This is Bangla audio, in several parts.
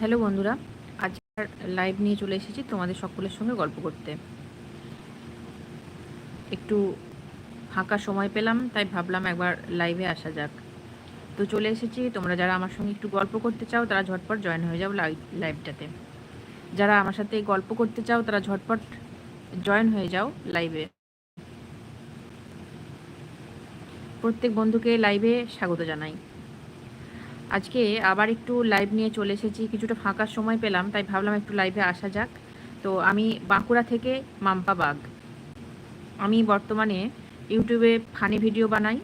হ্যালো বন্ধুরা আজ লাইভ নিয়ে চলে এসেছি তোমাদের সকলের সঙ্গে গল্প করতে। একটু ফাঁকা সময় পেলাম, তাই ভাবলাম একবার লাইভে আসা যাক। তো চলে এসেছি, তোমরা যারা আমার সঙ্গে একটু গল্প করতে চাও, তারা ঝটপট জয়েন হয়ে যাও লাইভটাতে যারা আমার সাথে গল্প করতে চাও, তারা ঝটপট জয়েন হয়ে যাও লাইভে প্রত্যেক বন্ধুকে লাইভে স্বাগত জানাই। আজকে আবার একটু লাইভ নিয়ে চলে এসেছি, কিছুটা ফাঁকার সময় পেলাম, তাই ভাবলাম একটু লাইভে আসা যাক। তো আমি বাঁকুড়া থেকে মাম্পা বাগ। আমি বর্তমানে ইউটিউবে ফানি ভিডিও বানাই,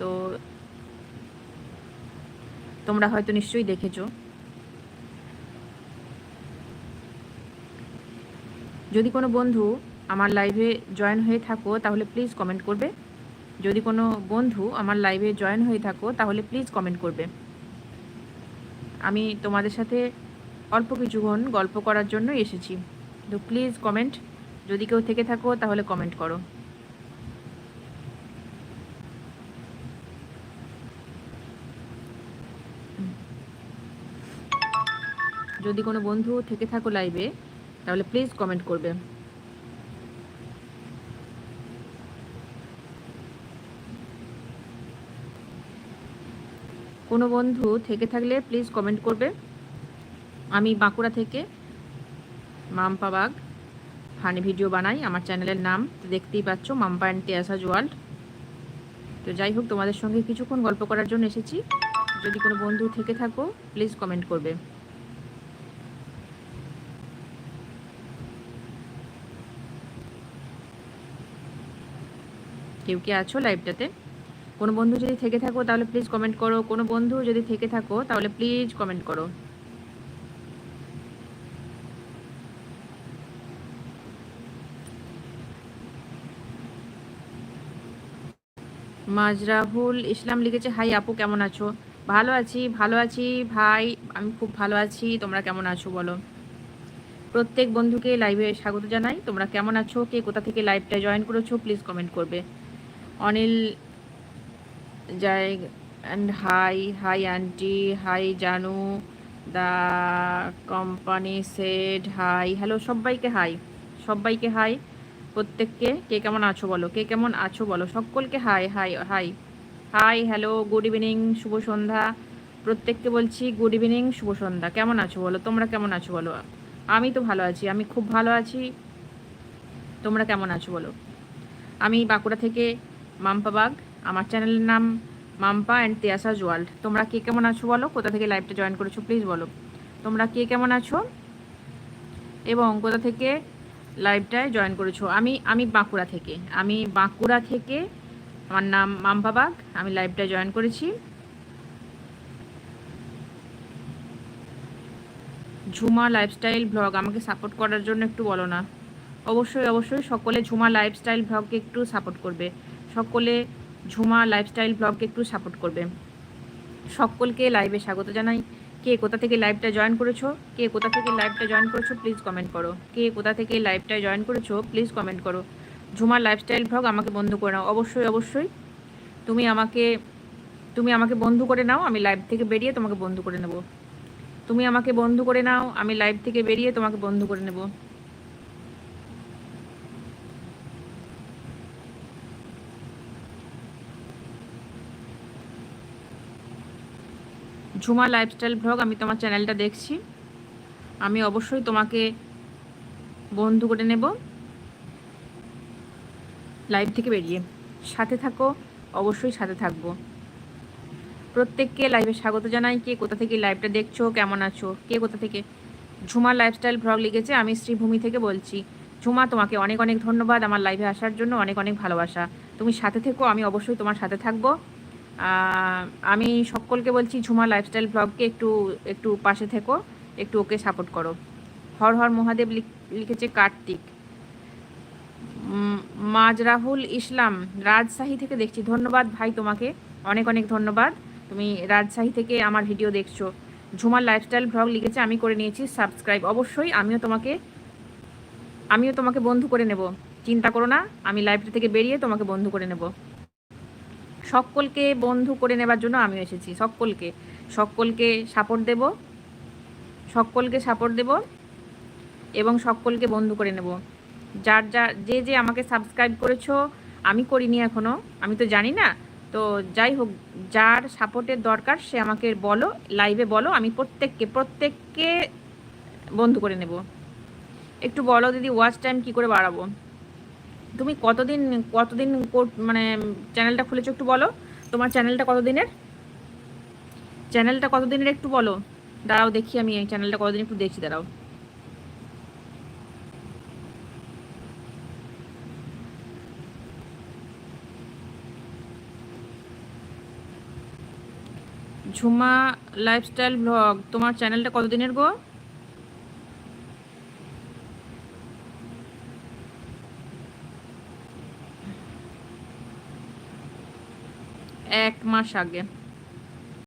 তো তোমরা হয়তো নিশ্চয়ই দেখেছ। যদি কোনো বন্ধু আমার লাইভে জয়েন হয়ে থাকো, তাহলে প্লিজ কমেন্ট করবে। যদি কোনো বন্ধু আমার লাইভে জয়েন হয়ে থাকো, তাহলে প্লিজ কমেন্ট করবে। আমি তোমাদের সাথে অল্প কিছুক্ষণ গল্প করার জন্য এসেছি। তো প্লিজ কমেন্ট যদি কেউ থেকে থাকো, তাহলে কমেন্ট করো। যদি কোনো বন্ধু থেকে থাকো লাইভে তাহলে প্লিজ কমেন্ট করবে। কোনো বন্ধু থেকে থাকলে প্লিজ কমেন্ট করবে। আমি বাঁকুড়া থেকে মাম্পা বাগ, ফানি ভিডিও বানাই। আমার চ্যানেলের নাম দেখতেই পাচ্ছ, মাম্পা অ্যান্ড টিয়াসাজ ওয়ার্ল্ড তো যাই হোক, তোমাদের সঙ্গে কিছুক্ষণ গল্প করার জন্য এসেছি। যদি কোনো বন্ধু থেকে থাকো প্লিজ কমেন্ট করবে। কেউ কে আছো লাইভটাতে কোনো বন্ধু যদি থেকে থাকো, তাহলে প্লিজ কমেন্ট করো। কোনো বন্ধু যদি থেকে থাকো, তাহলে প্লিজ কমেন্ট করো। মাজরাহুল ইসলাম লিখেছে, হাই আপু, কেমন আছো? ভালো আছি ভালো আছি ভাই, আমি খুব ভালো আছি। তোমরা কেমন আছো বলো? প্রত্যেক বন্ধুকে লাইভে স্বাগত জানাই। তোমরা কেমন আছো? কে কোথা থেকে লাইভটা জয়েন করেছ? প্লিজ কমেন্ট করবে। Anil Joy and hi hi aunty hi Janu the company said hi hello সবাইকে হাই সবাইকে হাই প্রত্যেককে। কে কেমন আছো বলো? কে কেমন আছো বলো? সকলকে hi hi hi hi hello good evening শুভ সন্ধ্যা। প্রত্যেককে বলছি গুড ইভিনিং শুভ সন্ধ্যা। কেমন আছো বলো? তোমরা কেমন আছো বলো? আমি তো ভালো আছি, আমি খুব ভালো আছি। তোমরা কেমন আছো বলো? আমি বাঁকুড়া থেকে মাম্পা বাগ। আমার চ্যানেলের নাম মাম্পা অ্যান্ড তিয়াসাজ ওয়ার্ল্ড তোমরা কে কেমন আছো বলো? কোথা থেকে লাইভটা জয়েন করেছ প্লিজ বলো। তোমরা কে কেমন আছো? এবং কোথা থেকে লাইভটায় জয়েন করেছ? আমি আমি বাঁকুড়া থেকে। আমি বাঁকুড়া থেকে আমার নাম মাম্পা বাগ। আমি লাইভটায় জয়েন করেছি। ঝুমা লাইফস্টাইল ব্লগ আমাকে সাপোর্ট করার জন্য একটু বলো না। অবশ্যই অবশ্যই সকলে ঝুমা লাইফস্টাইল ব্লগকে একটু সাপোর্ট করবে। সকলে ঝুমা লাইফস্টাইল ব্লগকে একটু সাপোর্ট করবে। সকলকে লাইভে স্বাগত জানাই। কে কোথা থেকে লাইভটা জয়েন করেছ? কে কোথা থেকে লাইভটা জয়েন করেছ প্লিজ কমেন্ট করো। কে কোথা থেকে লাইভটা জয়েন করেছ প্লিজ কমেন্ট করো। ঝুমার লাইফস্টাইল ব্লগ আমাকে বন্ধু করে নাও। অবশ্যই অবশ্যই। তুমি আমাকে তুমি আমাকে বন্ধু করে নাও, আমি লাইভ থেকে বেরিয়ে তোমাকে বন্ধু করে নেব। তুমি আমাকে বন্ধু করে নাও, আমি লাইভ থেকে বেরিয়ে তোমাকে বন্ধু করে নেব। ঝুমা লাইফস্টাইল ব্লগ আমি তোমার চ্যানেলটা দেখছি। আমি অবশ্যই তোমাকে বন্ধু করে নেব। লাইভ থেকে বেরিয়ে। সাথে থাকো, অবশ্যই সাথে থাকব। প্রত্যেককে লাইভে স্বাগত জানাই। কে কোথা থেকে লাইভটা দেখছ, কেমন আছো, কে কোথা থেকে ঝুমা লাইফস্টাইল ব্লগ লিখেছে, আমি শ্রীভূমি থেকে বলছি। ঝুমা, তোমাকে অনেক অনেক ধন্যবাদ আমার লাইভে আসার জন্য, অনেক অনেক ভালোবাসা। তুমি সাথে থেকো, আমি অবশ্যই তোমার সাথে থাকব। আমি সকলকে বলছি ঝুমা লাইফস্টাইল ব্লগকে একটু একটু পাশে থেকো, একটু ওকে সাপোর্ট করো। হর হর মহাদেব লিখেছে কার্তিক। মাজরাহুল ইসলাম, রাজশাহী থেকে দেখছি। ধন্যবাদ ভাই তোমাকে, অনেক অনেক ধন্যবাদ। তুমি রাজশাহী থেকে আমার ভিডিও দেখছ। ঝুমার লাইফস্টাইল ব্লগ লিখেছে, আমি করে নিয়েছি সাবস্ক্রাইব অবশ্যই আমিও তোমাকে আমিও তোমাকে বন্ধু করে নেব। চিন্তা করো না, আমি লাইভটা থেকে বেরিয়ে তোমাকে বন্ধু করে নেব। সকলকে বন্ধু করে নেবার জন্য আমি এসেছি। সকলকে সকলকে সাপোর্ট দেব, সকলকে সাপোর্ট দেব এবং সকলকে বন্ধু করে নেব। যার যার, যে যে আমাকে সাবস্ক্রাইব করেছ, আমি করিনি এখনও আমি তো জানি না। তো যাই হোক, যার সাপোর্টের দরকার, সে আমাকে বলো লাইভে বলো, আমি প্রত্যেককে প্রত্যেককে বন্ধু করে নেব। একটু বলো দিদি ওয়াচ টাইম কি করে বাড়াবো? তুমি কতদিন কতদিন মানে চ্যানেলটা খুলেছো একটু বলো। তোমার চ্যানেলটা কতদিনের? চ্যানেলটা কতদিনের একটু বলো। দাঁড়াও দেখি আমি এই চ্যানেলটা কতদিন একটু দেখছি, দাঁড়াও। ঝুমা লাইফস্টাইল ব্লগ, তোমার চ্যানেলটা কতদিনের গো? এক মাস আগে।